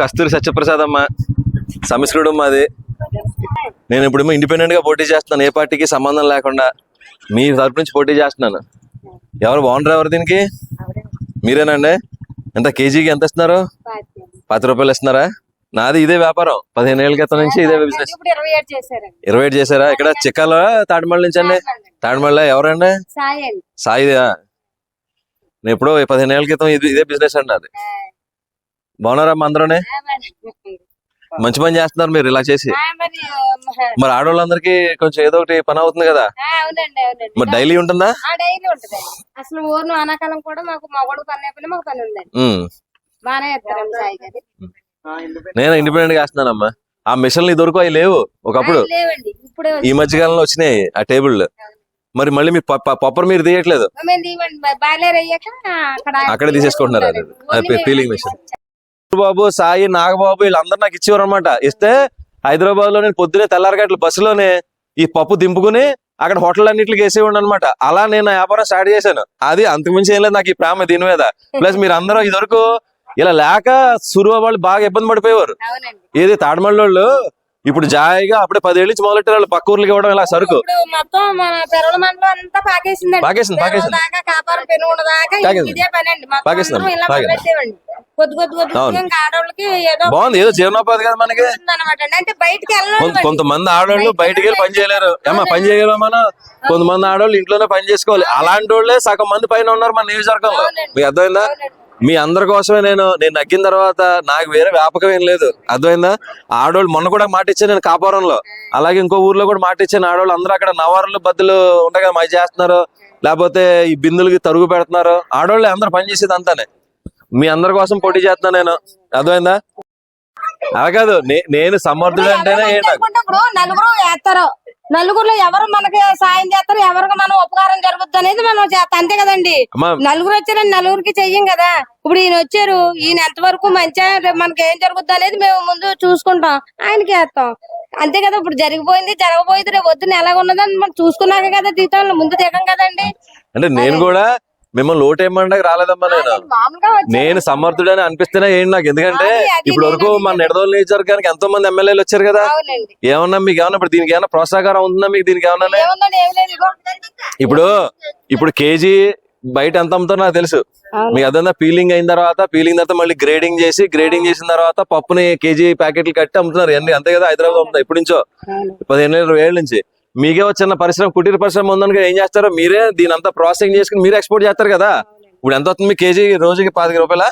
కస్తూరి సత్యప్రసాద్ అమ్మ సమిశ్రుడు మాది నేను ఇప్పుడు ఇండిపెండెంట్గా పోటీ చేస్తున్నాను. ఏ పార్టీకి సంబంధం లేకుండా మీ తరపు నుంచి పోటీ చేస్తున్నాను. ఎవరు బాగుంటారు ఎవరు దీనికి? మీరేనండి? ఎంత కేజీకి ఎంత ఇస్తున్నారు? పది రూపాయలు ఇస్తున్నారా? నాది ఇదే వ్యాపారం. పదిహేను ఏళ్ళ క్రితం నుంచి ఇదే బిజినెస్ ఇరవై ఏడు చేశారా? ఇక్కడ చిక్కాల తాడిమళ్ళ నుంచి అండి. తాడిమళ్ళ ఎవరండి? సాయిదా? నేను ఎప్పుడో పదిహేను ఏళ్ళ క్రితం ఇది ఇదే బిజినెస్ అండి అది బాగున్నారమ్మా అందరూనే? మంచి పని చేస్తున్నారు మీరు ఇలా చేసి. మరి మరి ఆడవాళ్ళందరికీ కొంచెం ఏదో ఒకటి పని అవుతుంది కదా? మరి డైలీ ఉంటుందా? డైలీ ఉంటదండి అసలు ఊరు ఆనాకాలం కూడా మాకు మగడు పని అయిపోయినా మాకు పని ఉందండి. బాగానే నేను ఇండిపెండెంట్గా చేస్తున్నానమ్మా. ఆ మిషన్లు దొరకు అవి లేవు ఒకప్పుడు. ఈ మధ్య కాలంలో వచ్చినాయి ఆ టేబుల్ మరి మళ్ళీ మీ పప్పర్ మీరు తీయట్లేదు? అక్కడ తీసేసుకుంటున్నారు అది. peeling machine. బాబు సాయి నాగబాబు వీళ్ళందరూ నాకు ఇచ్చేవారు అనమాట ఇస్తే హైదరాబాద్లో నేను పొద్దునే తెల్లారగట్ల బస్సులోనే ఈ పప్పు దింపుకుని అక్కడ హోటల్ అన్నింటికి వేసేవాడు అనమాట అలా నేను వ్యాపారం స్టార్ట్ చేశాను. అది అంతకుమించి ఏం లేదు నాకు ఈ ప్రేమ దీని మీద. ప్లస్ మీరు అందరూ ఇదివరకు ఇలా లేక సురువ వాళ్ళు బాగా ఇబ్బంది పడిపోయేవారు. ఏది తాడమల్లోళ్ళు ఇప్పుడు జాయిగా అప్పుడే పదేళ్ళు నుంచి మొదలెట్టారు వాళ్ళు పక్క ఊర్లకి ఇవ్వడం ఇలా సరుకు. మొత్తం మన పెరవల మండలం అంతా పాకేసిందండి. పాకేసింది, పాకేసింది. పాకేసింది. పాకేసింది, కొద్ది కొద్ది ఆడవాళ్ళకి ఏదో బాగుంది ఏదో జీవనోపాధి కదా మనకి. అనమాట అంటే బయటికి వెళ్ళాలి కొంతమంది ఆడవాళ్ళు బయటికి వెళ్ళి పని చేయలేరు. ఏమా పని చేయగలమా మనం? కొంతమంది ఆడవాళ్ళు ఇంట్లోనే పని చేసుకోవాలి. అలాంటి వాళ్ళే సగం మంది పైన ఉన్నారు మన నియోజకవర్గంలో. మీకు అర్థమైందా? మీ అందరి కోసమే నేను నేను నగ్గిన తర్వాత నాకు వేరే వ్యాపకం ఏం లేదు. అర్థమైందా? ఆడవాళ్ళు మొన్న కూడా మాట ఇచ్చాను నేను కాపురంలో. అలాగే ఇంకో ఊర్లో కూడా మాట ఇచ్చాను. ఆడవాళ్ళు అందరూ అక్కడ నవారులు బద్దులు కదా మై చేస్తున్నారు. లేకపోతే ఈ బిందులకి తరుగు పెడుతున్నారు. ఆడవాళ్ళు అందరూ పని చేసేది అంతానే. మీ అందరి కోసం పోటీ చేస్తున్నాను నేను. అర్థమైందా? అలా కాదు నేను సమర్థుడు అంటేనే ఇప్పుడు నలుగురు వేస్తారు. నలుగురులో ఎవరు మనకి సాయం చేస్తారు ఎవరికి మనం ఉపకారం జరుగుద్ది అనేది మనం చేస్తాం. అంతే కదండి. నలుగురు వచ్చారని నలుగురికి చెయ్యం కదా. ఇప్పుడు ఈయన వచ్చారు ఈయన ఎంతవరకు మంచిగా మనకి ఏం జరుగుద్ది అనేది మేము ముందు చూసుకుంటాం. ఆయనకి వేస్తాం. అంతే కదా ఇప్పుడు జరిగిపోయింది జరగబోయేది రేపు వద్దున ఎలాగ ఉన్నదని మనం చూసుకున్నాక కదా దిగుతాం ముందు దిగం కదండి. అంటే నేను కూడా మిమ్మల్ని ఏమంటే రాలేదమ్మా నేను. నేను సమర్థుడని అనిపిస్తేనే ఏంటి నాకు. ఎందుకంటే ఇప్పుడు వరకు మన నిడదోలు నియోజకవర్గానికి ఎంతో మంది ఎమ్మెల్యేలు వచ్చారు కదా. ఏమన్నా మీకు ఏమన్నా ఇప్పుడు దీనికి ఏమన్నా ప్రోత్సాహకరం ఉందా మీకు దీనికి ఏమన్నా. ఇప్పుడు ఇప్పుడు కేజీ బయట ఎంత అమ్ముతారో నాకు తెలుసు. మీకు అదంతా పీలింగ్ అయిన తర్వాత పీలింగ్ తర్వాత మళ్ళీ గ్రేడింగ్ చేసి గ్రేడింగ్ చేసిన తర్వాత పప్పుని కేజీ ప్యాకెట్లు కట్టి అమ్ముతున్నారు. అంతే కదా హైదరాబాద్ అమ్ముతారు ఇప్పటి నుంచో. పదిహేను ఇరవై ఏళ్ళ నుంచి. మీకే చిన్న పరిశ్రమ కుటీర పరిశ్రమ ఉందని ఏం చేస్తారో మీరే దీని అంతా ప్రాసెసింగ్ చేసుకుని మీరు ఎక్స్పోర్ట్ చేస్తారు కదా. ఇప్పుడు ఎంత వస్తుంది మీ కేజీ రోజుకి పాతిక రూపాయల?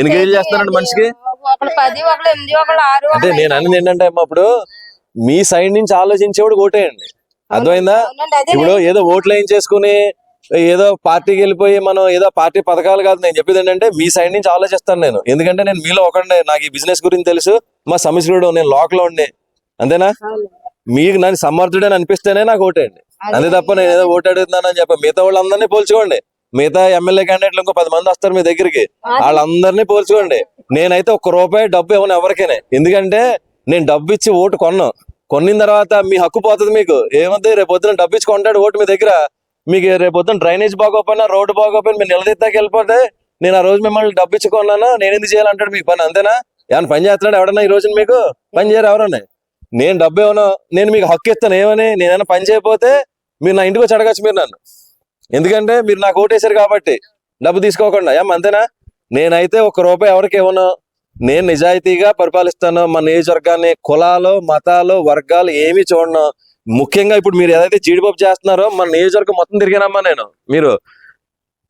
ఎన్ని కేజీలు కేజీ చేస్తారండి. మనిషికి? అంటే నేను అనేది ఏంటంటే అమ్మ ఇప్పుడు మీ సైడ్ నుంచి ఆలోచించేవాడు ఓటేయండి. అర్థమైందా? ఇప్పుడు ఏదో ఓట్లు వేయించేసుకుని ఏదో పార్టీకి వెళ్ళిపోయి మనం ఏదో పార్టీ పథకాలు కాదు నేను చెప్పేది ఏంటంటే మీ సైడ్ నుంచి ఆలోచిస్తాను నేను. ఎందుకంటే నేను మీలో ఒకటే నాకు ఈ బిజినెస్ గురించి తెలుసు మా సమిశ్రుడు నేను లోకల్ ఉండే. అంతేనా. మీకు నన్ను సమర్థుడని అనిపిస్తేనే నాకు ఓటేయండి. అంతే తప్ప నేను ఏదో ఓటు అడుగుతున్నానని చెప్పి మిగతా వాళ్ళందరినీ పోల్చుకోండి. మిగతా ఎమ్మెల్యే క్యాండిడేట్లు ఇంకో పది మంది వస్తారు మీ దగ్గరికి. వాళ్ళందరినీ పోల్చుకోండి. నేనైతే ఒక్క రూపాయి డబ్బు ఇవ్వను ఎవరికైనా. ఎందుకంటే నేను డబ్బు ఇచ్చి ఓటు కొన్నాను కొన్నిన తర్వాత మీ హక్కు పోతుంది మీకు. ఏమవుతుంది రేపు పొద్దున డబ్బు ఇచ్చి కొంటాడు ఓటు మీ దగ్గర. మీకు రేపు పొద్దున డ్రైనేజ్ బాగోపోయినా రోడ్డు బాగోపోయినా మీరు నిలదీస్తాకి వెళ్ళిపోతే నేను ఆ రోజు మిమ్మల్ని డబ్బు ఇచ్చి కొన్నాను. నేను ఎందుకు చేయాలంటాడు మీకు పని అంతేనా? ఏమైనా పని చేస్తున్నాడు ఎవడన్నా ఈ రోజు మీకు? పని చేయరు ఎవరన్నా? నేను డబ్బు ఇవ్వను నేను మీకు హక్కు ఇస్తాను ఏమని? నేనైనా పని చేయకపోతే మీరు నా ఇంటికి వచ్చి అడగచ్చు మీరు నన్ను. ఎందుకంటే మీరు నాకు ఓటేశారు కాబట్టి డబ్బు తీసుకోకుండా. ఏం అంతేనా? నేనైతే ఒక రూపాయి ఎవరికి ఇవ్వను. నేను నిజాయితీగా పరిపాలిస్తాను. మన నియోజకవర్గాన్ని కులాలు మతాలు వర్గాలు ఏమీ చూడను. ముఖ్యంగా ఇప్పుడు మీరు ఏదైతే జీడిపప్పు చేస్తున్నారో మన నియోజకవర్గం మొత్తం తిరిగానమ్మా నేను. మీరు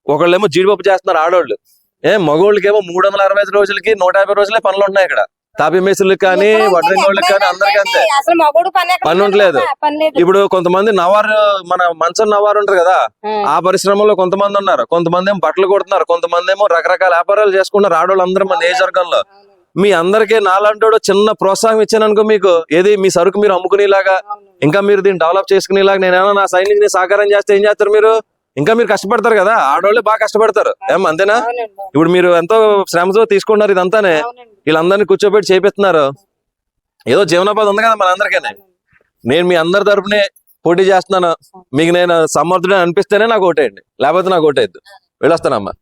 ఒకళ్ళేమో జీడిపప్పు చేస్తున్నారు ఆడవాళ్ళు ఏ మగవాళ్ళకేమో మూడు వందల అరవై ఐదు రోజులకి నూట యాభై రోజులే పనులు ఉన్నాయి ఇక్కడ. తాపీ మేసులకు కానీ వడ్రంగి వాళ్ళకి కానీ అందరికీ అంతే అసలు మగోడు పని ఎక్కడ పని ఉండలేదు. పని లేదు. ఇప్పుడు కొంతమంది నవారు మన మంచం నవారు ఉంటారు కదా ఆ. పరిశ్రమలో కొంతమంది ఉన్నారు. కొంతమంది ఏమో బట్టలు కొడుతున్నారు. కొంతమంది ఏమో రకరకాల వ్యాపారాలు చేసుకుంటున్నారు. ఆడవాళ్ళందరూ మన నియోజకవర్గంలో. మీ అందరికీ నాలంటోడు చిన్న ప్రోత్సాహం ఇచ్చాను అనుకో మీకు ఏది మీ సరుకు మీరు అమ్ముకునేలాగా ఇంకా మీరు దీన్ని డెవలప్ చేసుకునేలాగా నేనేమో నా నేను సహకారం చేస్తే ఏం చేస్తారు మీరు? ఇంకా మీరు కష్టపడతారు కదా ఆడవాళ్ళే బాగా కష్టపడతారు. ఏం అంతేనా? ఇప్పుడు మీరు ఎంతో శ్రమతో తీసుకుంటున్నారు ఇదంతానే. వీళ్ళందరినీ కూర్చోబెట్టి చేపిస్తున్నారు. ఏదో జీవనోపాధి ఉంది కదా మన అందరికీ నేను మీ అందరి తరపునే పోటీ చేస్తున్నాను. మీకు నేను సమర్థుడు అనిపిస్తేనే నాకు ఓటేయండి. లేకపోతే నాకు ఓటేయద్దు. వెళ్ళొస్తానమ్మా.